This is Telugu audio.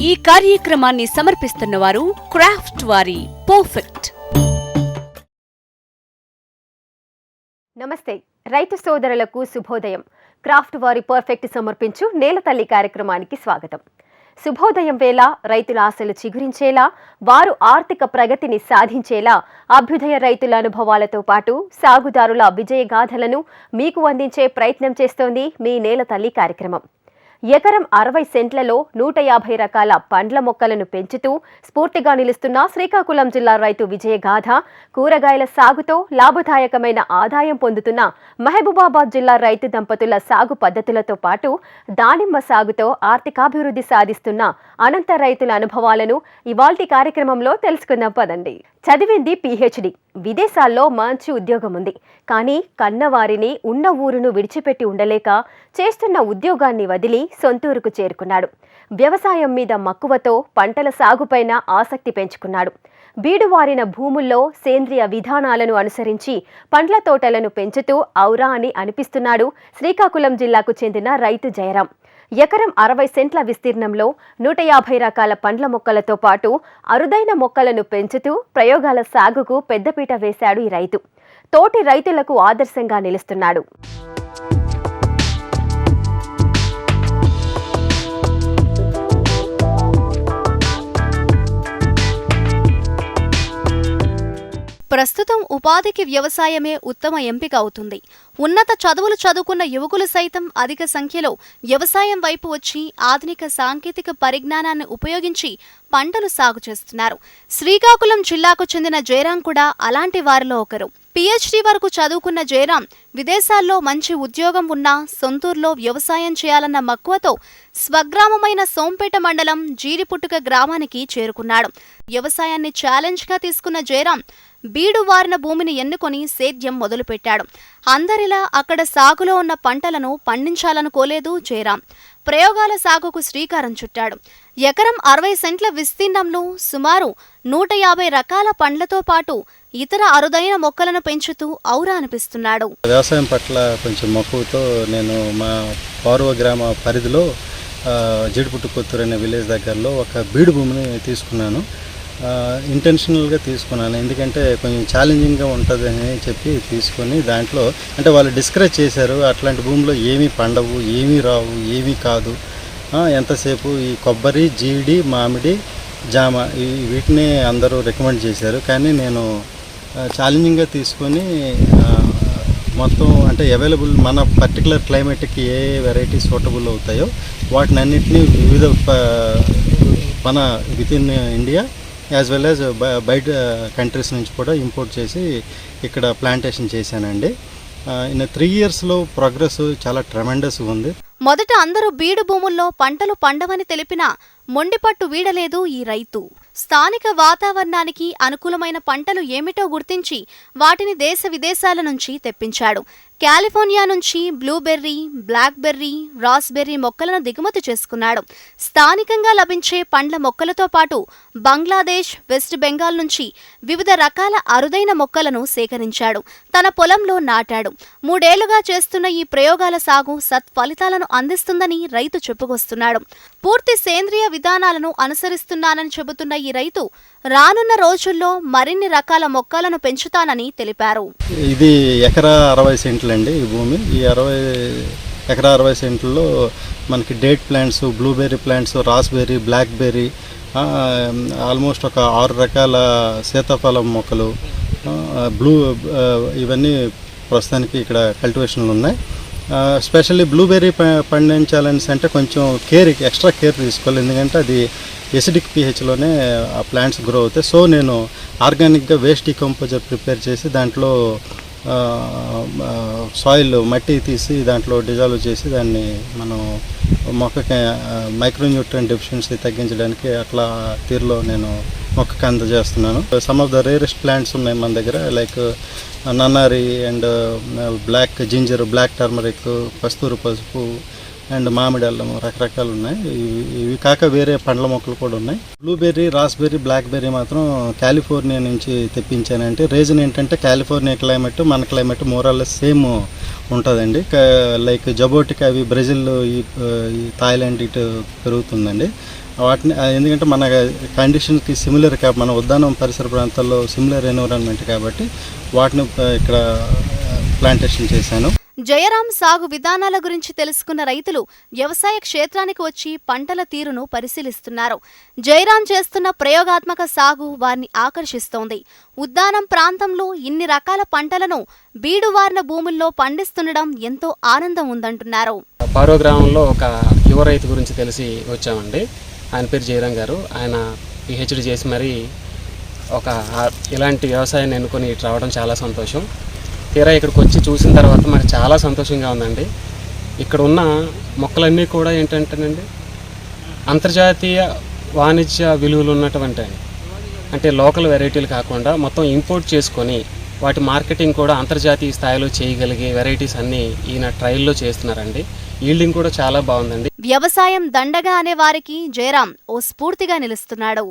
ఈ కార్యక్రమాన్ని సమర్పిస్తున్న వారు క్రాఫ్ట్ వారి పర్ఫెక్ట్. నమస్తే రైతు సోదరులకు శుభోదయం. క్రాఫ్ట్ వారి పర్ఫెక్ట్ సమర్పించు నేల తల్లి కార్యక్రమానికి స్వాగతం. శుభోదయం వేళ రైతుల ఆశలు చిగురించేలా వారు ఆర్థిక ప్రగతిని సాధించేలా అభ్యుదయ రైతుల అనుభవాలతో పాటు సాగుదారుల విజయగాథలను మీకు అందించే ప్రయత్నం చేస్తోంది మీ నేల తల్లి కార్యక్రమం. ఎకరం అరవై సెంట్లలో నూట యాభై రకాల పండ్ల మొక్కలను పెంచుతూ స్ఫూర్తిగా నిలుస్తున్న శ్రీకాకుళం జిల్లా రైతు విజయగాథ కూరగాయల సాగుతో లాభదాయకమైన ఆదాయం పొందుతున్న మహబూబాబాద్ జిల్లా రైతు దంపతుల సాగు పద్ధతులతో పాటు దానిమ్మ సాగుతో ఆర్థికాభివృద్ధి సాధిస్తున్న అనంత రైతుల అనుభవాలను ఇవాల్టి కార్యక్రమంలో తెలుసుకుందాం పదండి. చదివింది పిహెచ్డి. విదేశాల్లో మంచి ఉద్యోగం ఉంది కానీ కన్నవారిని ఉన్న ఊరును విడిచిపెట్టి ఉండలేక చేస్తున్న ఉద్యోగాన్ని వదిలి సొంతూరుకు చేరుకున్నాడు. వ్యవసాయం మీద మక్కువతో పంటల సాగుపైన ఆసక్తి పెంచుకున్నాడు. బీడువారిన భూముల్లో సేంద్రియ విధానాలను అనుసరించి పండ్ల తోటలను పెంచుతూ ఔరా అని అనిపిస్తున్నాడు శ్రీకాకుళం జిల్లాకు చెందిన రైతు జయరాం. ఎకరం అరవై సెంట్ల విస్తీర్ణంలో నూట యాభై రకాల పండ్ల మొక్కలతో పాటు అరుదైన మొక్కలను పెంచుతూ ప్రయోగాల సాగుకు పెద్దపీట వేశాడు ఈ రైతు. తోటి రైతులకు ఆదర్శంగా నిలుస్తున్నాడు. ప్రస్తుతం ఉపాధికి వ్యవసాయమే ఉత్తమ ఎంపిక అవుతుంది. ఉన్నత చదువులు చదువుకున్న యువకులు సైతం అధిక సంఖ్యలో వ్యవసాయం వైపు వచ్చి ఆధునిక సాంకేతిక పరిజ్ఞానాన్ని ఉపయోగించి పంటలు సాగు చేస్తున్నారు. శ్రీకాకుళం జిల్లాకు చెందిన జయరాం కూడా అలాంటి వారిలో ఒకరు. పిహెచ్డి వరకు చదువుకున్న జయరాం విదేశాల్లో మంచి ఉద్యోగం ఉన్నా సొంతూరులో వ్యవసాయం చేయాలన్న మక్కువతో స్వగ్రామమైన సోంపేట మండలం జీడిపుట్టుక గ్రామానికి చేరుకున్నాడు. వ్యవసాయాన్ని ఛాలెంజ్గా తీసుకున్న జయరాం బీడు వారిన భూమిని ఎన్నుకొని సేద్యం మొదలుపెట్టాడు. అందరిలా అక్కడ సాగులో ఉన్న పంటలను పండించాలనుకోలేదు జయరాం. ప్రయోగాల సాగుకు శ్రీకారం చుట్టాడు. ఎకరం అరవై సెంట్ల విస్తీర్ణంలో సుమారు నూట యాభై రకాల పండ్లతో పాటు ఇతర అరుదైన మొక్కలను పెంచుతూ ఔరా అనిపిస్తున్నాడు. వ్యవసాయం పట్ల కొంచెం మక్కువతో నేను మా పౌరవ గ్రామ పరిధిలో ఆ, జీడిపుట్టు కొత్తూరు అనే విలేజ్ దగ్గరలో ఒక బీడు భూమిని తీసుకున్నాను. ఇంటెన్షనల్గా తీసుకున్నాను. ఎందుకంటే కొంచెం ఛాలెంజింగ్గా ఉంటుంది అని చెప్పి తీసుకొని దాంట్లో అంటే వాళ్ళు డిస్కరేజ్ చేశారు. అట్లాంటి భూమిలో ఏమీ పండవు ఏమీ రావు ఏమీ కాదు. ఎంతసేపు ఈ కొబ్బరి జీడి మామిడి జామ ఈ వీటిని అందరూ రికమెండ్ చేశారు. కానీ నేను ఛాలెంజింగ్గా తీసుకొని మొత్తం అంటే అవైలబుల్ మన పర్టికులర్ క్లైమేట్కి ఏ వెరైటీ సూటబుల్ అవుతాయో వాటిని అన్నింటినీ వివిధ ప- మన with in India as well as బయట కంట్రీస్ నుంచి కూడా ఇంపోర్ట్ చేసి ఇక్కడ ప్లాంటేషన్ చేశానండి. ఇన్ త్రీ ఇయర్స్లో ప్రోగ్రెస్ చాలా ట్రమెండస్గా ఉంది. మొదట అందరూ బీడు భూముల్లో పంటలు పండవని తెలిపిన మొండిపట్టు వీడలేదు ఈ రైతు. స్థానిక వాతావరణానికి అనుకూలమైన పంటలు ఏమిటో గుర్తించి వాటిని దేశ విదేశాల నుంచి తెప్పించాడు. కాలిఫోర్నియా నుంచి బ్లూబెర్రీ బ్లాక్బెర్రీ రాస్బెర్రీ మొక్కలను దిగుమతి చేసుకున్నాడు. స్థానికంగా లభించే పండ్ల మొక్కలతో పాటు బంగ్లాదేశ్ వెస్ట్ బెంగాల్ నుంచి వివిధ రకాల అరుదైన మొక్కలను సేకరించాడు. తన పొలంలో నాటాడు. మూడేళ్ళుగా చేస్తున్న ఈ ప్రయోగాల సాగు సత్ఫలితాలను అందిస్తుందని రైతు చెప్పుకొస్తున్నాడు. పూర్తి సేంద్రియ విధానాలను అనుసరిస్తున్నానని చెబుతున్న ఈ రైతు రానున్న రోజుల్లో మరిన్ని రకాల మొక్కలను పెంచుతానని తెలిపారు. ఇది ఎకరా అరవై సెంట్లు. అండి ఈ భూమి. ఈ అరవై ఎకరా అరవై సెంట్లలో మనకి date plants blueberry plants raspberry blackberry almost ఒక ఆరు రకాల సీతాఫలం మొక్కలు బ్లూ ఇవన్నీ ప్రస్తుతానికి ఇక్కడ కల్టివేషన్లు ఉన్నాయి. స్పెషల్లీ బ్లూబెర్రీ ప- పండించాలని అంటే కొంచెం కేర్ ఎక్స్ట్రా కేర్ తీసుకోవాలి. ఎందుకంటే అది ఎసిడిక్ పిహెచ్లోనే ఆ ప్లాంట్స్ గ్రో అవుతాయి. సో నేను ఆర్గానిక్గా వేస్ట్ కంపోజర్ ప్రిపేర్ చేసి దాంట్లో సాయిల్ మట్టి తీసి దాంట్లో డిజాల్వ్ చేసి దాన్ని మనం మొక్కకి మైక్రోన్యూట్రియన్ డెఫిషియన్సీ తగ్గించడానికి అట్లా తీరులో నేను మొక్కకి అందజేస్తున్నాను. Some of the rarest plants ఉన్నాయి మన దగ్గర like నన్నారి and black ginger black turmeric కస్తూరు పసుపు అండ్ మామిడి అల్లం రకరకాలు ఉన్నాయి. ఇవి- ఇవి కాక వేరే పండ్ల మొక్కలు కూడా ఉన్నాయి. బ్లూబెర్రీ రాస్బెర్రీ బ్లాక్బెర్రీ మాత్రం కాలిఫోర్నియా నుంచి తెప్పించానంటే రీజన్ ఏంటంటే కాలిఫోర్నియా క్లైమేట్ మన క్లైమేట్ మోరాల్ సేమ్ ఉంటుందండి. లైక్ జబోటిక్ అవి బ్రెజిల్ ఈ థాయిలాండ్ ఇటు పెరుగుతుందండి. వాటిని ఎందుకంటే మన కండిషన్కి సిమిలర్ కా మన ఉద్యానం పరిసర ప్రాంతాల్లో సిమిలర్ ఎన్విరాన్మెంట్ కాబట్టి వాటిని ఇక్కడ ప్లాంటేషన్ చేశాను. జయరాం సాగు విధానాల గురించి తెలుసుకున్న రైతులు వ్యవసాయ క్షేత్రానికి వచ్చి పంటల తీరును పరిశీలిస్తున్నారు. జయరాం చేస్తున్న ప్రయోగాత్మక సాగు వారిని ఆకర్షిస్తోంది. ఉద్దానం ప్రాంతంలో ఇన్ని రకాల పంటలను బీడువారిన భూముల్లో పండిస్తుండడం ఎంతో ఆనందం ఉందంటున్నారు. పారో గ్రామంలో ఒక యువ రైతు గురించి తెలిసి వచ్చామండి. ఆయన పేరు జయరాం గారు. ఆయన పిహెచ్డి చేసి మరీ ఒక ఇలాంటి వ్యవసాయాన్ని ఎన్నుకొని ఇటు రావడం చాలా సంతోషం. తీరా ఇక్కడికి వచ్చి చూసిన తర్వాత మాకు చాలా సంతోషంగా ఉందండి. ఇక్కడ ఉన్న మొక్కలన్నీ కూడా ఏంటంటేనండి అంతర్జాతీయ వాణిజ్య విలువలు ఉన్నటువంటి అంటే లోకల్ వెరైటీలు కాకుండా మొత్తం ఇంపోర్ట్ చేసుకొని వాటి మార్కెటింగ్ కూడా అంతర్జాతీయ స్థాయిలో చేయగలిగే వెరైటీస్ అన్నీ ఈయన ట్రయల్లో చేస్తున్నారండి. ఈల్డింగ్ కూడా చాలా బాగుందండి. వ్యవసాయం దండగా అనే వారికి జయరాం ఓ స్ఫూర్తిగా నిలుస్తున్నాడు.